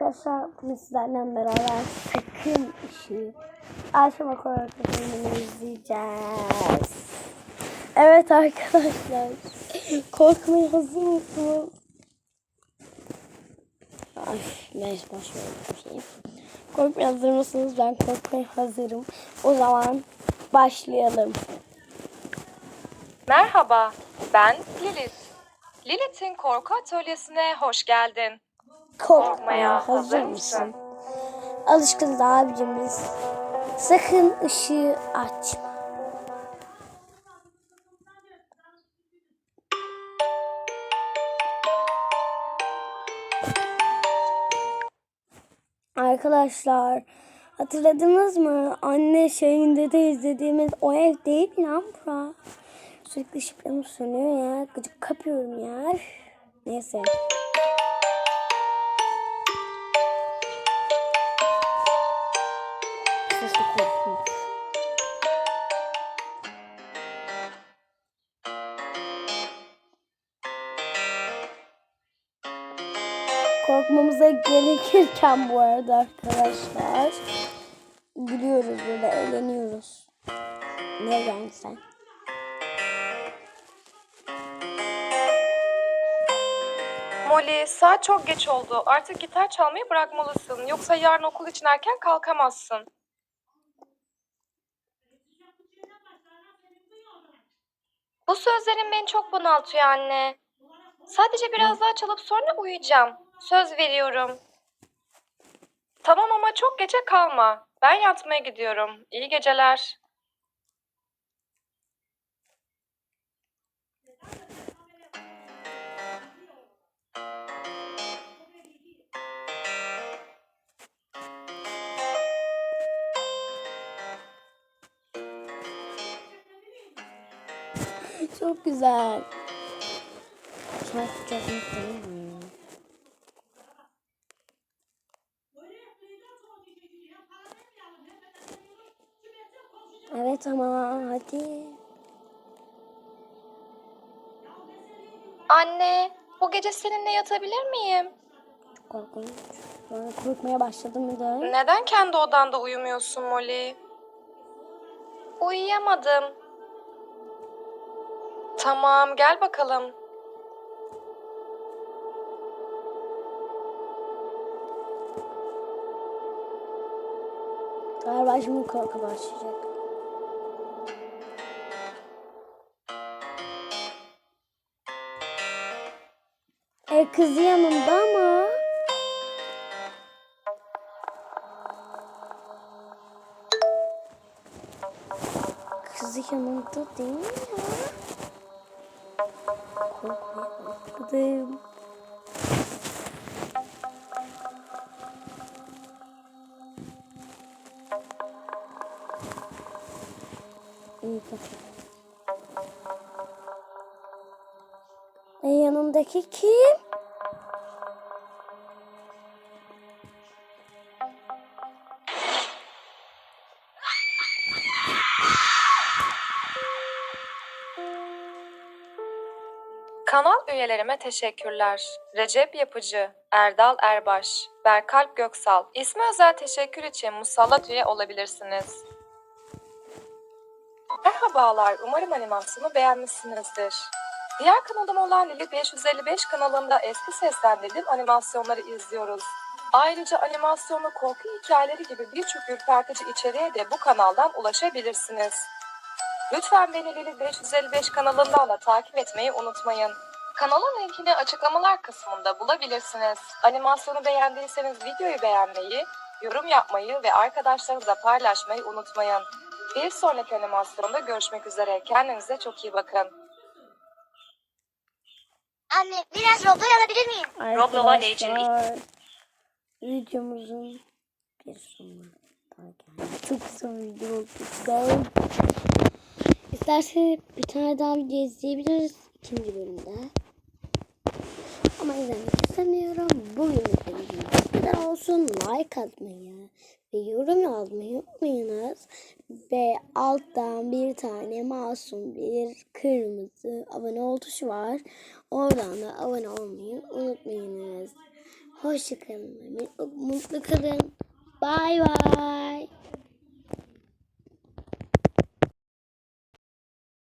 Arkadaşlar bugün sizlerle beraber sakın ışığı açma korkutumu izleyeceğiz. Evet arkadaşlar. Korkmaya hazır mısınız? Ay neyse boş şey. Korkmaya hazır mısınız? Ben korkmaya hazırım. O zaman başlayalım. Merhaba, ben Lilith. Lilith'in korku atölyesine hoş geldin. Korkmaya hazır mısın? Alışkınız abicim biz. Sakın ışığı açma. Arkadaşlar hatırladınız mı? Anne şeyinde de izlediğimiz o ev değil mi lan bura? Sürekli ışıklarım sönüyor ya. Gıcık kapıyorum ya. Neyse. Sesli korkunç. Korkmamıza gerekirken bu arada arkadaşlar gülüyoruz böyle eğleniyoruz. Ne yani sen? Molly, saat çok geç oldu. Artık gitar çalmayı bırakmalısın. Yoksa yarın okul için erken kalkamazsın. Bu sözlerin beni çok bunaltıyor anne. Sadece biraz daha çalıp sonra uyuyacağım. Söz veriyorum. Tamam ama çok gece kalma. Ben yatmaya gidiyorum. İyi geceler. Çok güzel. Çok çok mutluyum. Evet ama hadi. Anne, bu gece seninle yatabilir miyim? Çok korkunç. Sonra korkmaya başladım mı da? Neden kendi odanda uyumuyorsun Molly? Uyuyamadım. Tamam, gel bakalım. Galiba şimdi korku başlayacak. E kızı yanımda ama. Kızı yanımda değil mi? Korkmadım. İyi kötü. E yanındaki kim? Kanal üyelerime teşekkürler. Recep Yapıcı, Erdal Erbaş, Berkalp Göksal. İsmi özel teşekkür için musallat üye olabilirsiniz. Merhabalar, umarım animasyonu beğenmişsinizdir. Diğer kanalım olan Lili 555 kanalında eski seslendirdiğim animasyonları izliyoruz. Ayrıca animasyonlu korku hikayeleri gibi birçok ürpertici içeriğe de bu kanaldan ulaşabilirsiniz. Lütfen beni Lili 555 kanalından da takip etmeyi unutmayın. Kanalın linkini açıklamalar kısmında bulabilirsiniz. Animasyonu beğendiyseniz videoyu beğenmeyi, yorum yapmayı ve arkadaşlarınızla paylaşmayı unutmayın. Bir sonraki animasyonda görüşmek üzere. Kendinize çok iyi bakın. Anne biraz Roblox alabilir miyim? Roblox'a ne için? Arkadaşlar, Videomuzun bir sonuna daha geldik. Çok kısa bir video oldu. İsterseniz bir tane daha video izleyebiliriz. ikinci bölümde. Ama izlemek istemiyorum. Bugün bu kadar olsun. Like atmayı ve yorum yazmayı unutmayınız. Ve alttan bir tane masum bir kırmızı abone ol tuşu var. Oradan da abone olmayı unutmayınız. Hoşçakalın. Mutlu kalın. Bay bay.